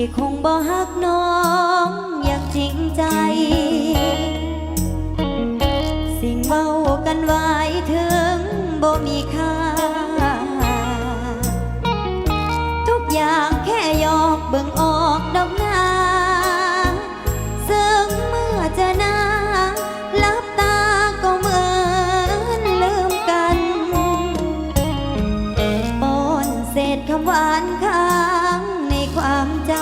พี่คงบ่ฮักน้องอย่างจริงใจ สิ่งเว้ากันไว้ถึงบ่มีค่า จำ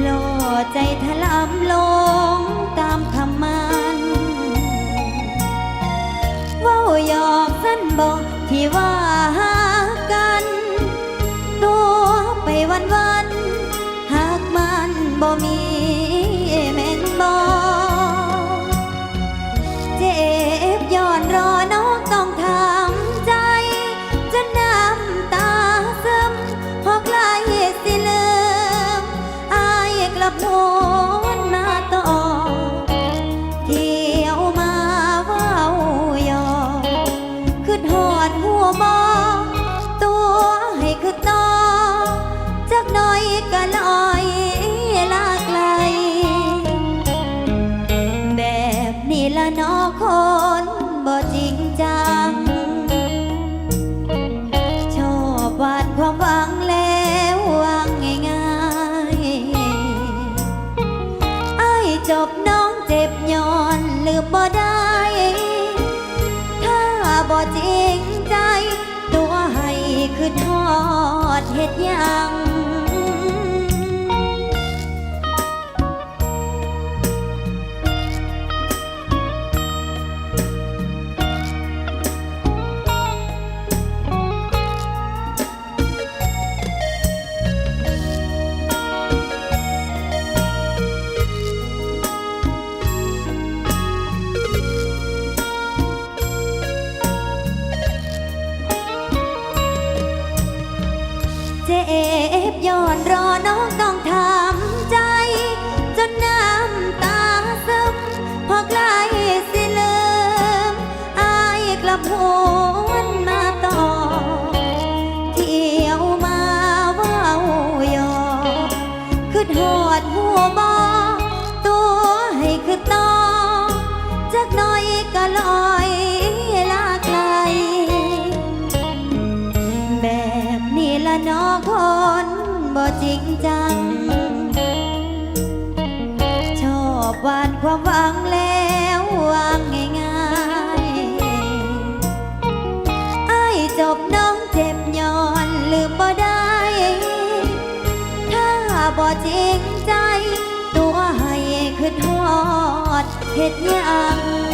โลใจถลำลงตามคำมันเว้าหยอกสั้นบอกที่ว่า คนบ่จริงจัง ชอบวาดความหวังแล้ววางง่ายๆไอ้จบน้องเจ็บย้อนลืมบ่ได้ ถ้าบ่จริงใจ ตัวให้คือทอดเฮ็ดยัง ลับหวนมาต่อ เที่ยวมาว้าหยอกคือหอดหัวบอตัวให้คือต่อจักหน่อยก็ลอยลาไกล แบบนี้ละเนอคนบ่จริงจัง ชอบวานความหวังแล จริงใจ ตัวให้ขึ้นหอดเห็ดยัง